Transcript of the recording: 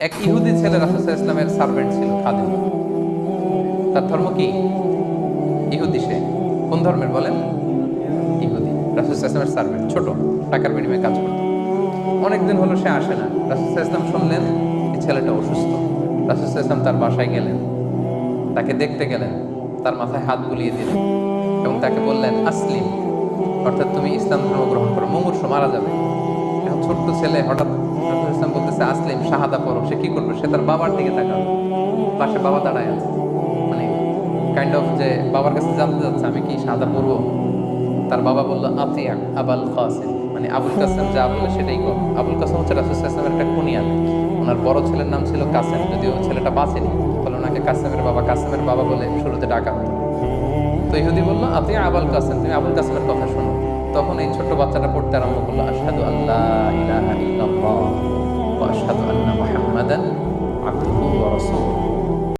এক ইহুদি ছেলে রাসুল ইসলামের সার্ভেন্ট ছিল, খাদিম। তার ধর্ম কি? ইহুদি সে। কোন ধর্মের বলেন? ইহুদি। রাসুল ইসলামের সার্ভেন্ট ছোট। টাকার বিনিময়ে কাজ করত। অনেকদিন হলো সে আসে না। রাসুল ইসলাম শুনলেন, এই ছেলেটা অসুস্থ। রাসুল ইসলাম তার বাসায় গেলেন। তাকে দেখতে গেলেন। তার মাথায় হাত বুলিয়ে দিলেন এবং তাকে বললেন, আসলিম। অর্থাৎ তুমি ইসলাম ধর্ম গ্রহণ করো। মুমূর্ষ মারা যাবে। এখন ছোট্ট ছেলে হঠাৎ ইসলাম বলতেছে, আসলিম, শাহাদা পড়ো সে কি করবে? সে তার বাবার দিকে তাকাবে। পাশে বাবা দাঁড়ায় আছে। মানে কাইন্ড অফ যে বাবার কাছে জানতে যাচ্ছে, আমি কি শাহাদা পড়ব তার বাবা আবাল কাসেম। মানে আবুল যা বলে সেটাই কর। আবুল হচ্ছে রাসুল ইসলামের একটা কুনিয়ান ওনার বড় ছেলের নাম ছিল কাসেম, যদিও ছেলেটা বাঁচেনি। তাহলে ওনাকে কাসেমের বাবা কাসেমের বাবা বলে শুরুতে ডাকা হতো তো ইহুদি বলল আপনি আবাল কাসেম, তুমি আবুল কাসেমের কথা শোনো। তখন এই ছোট্ট বাচ্চাটা পড়তে আরম্ভ করল, আশহাদু আল্লাহ Amém. Glória.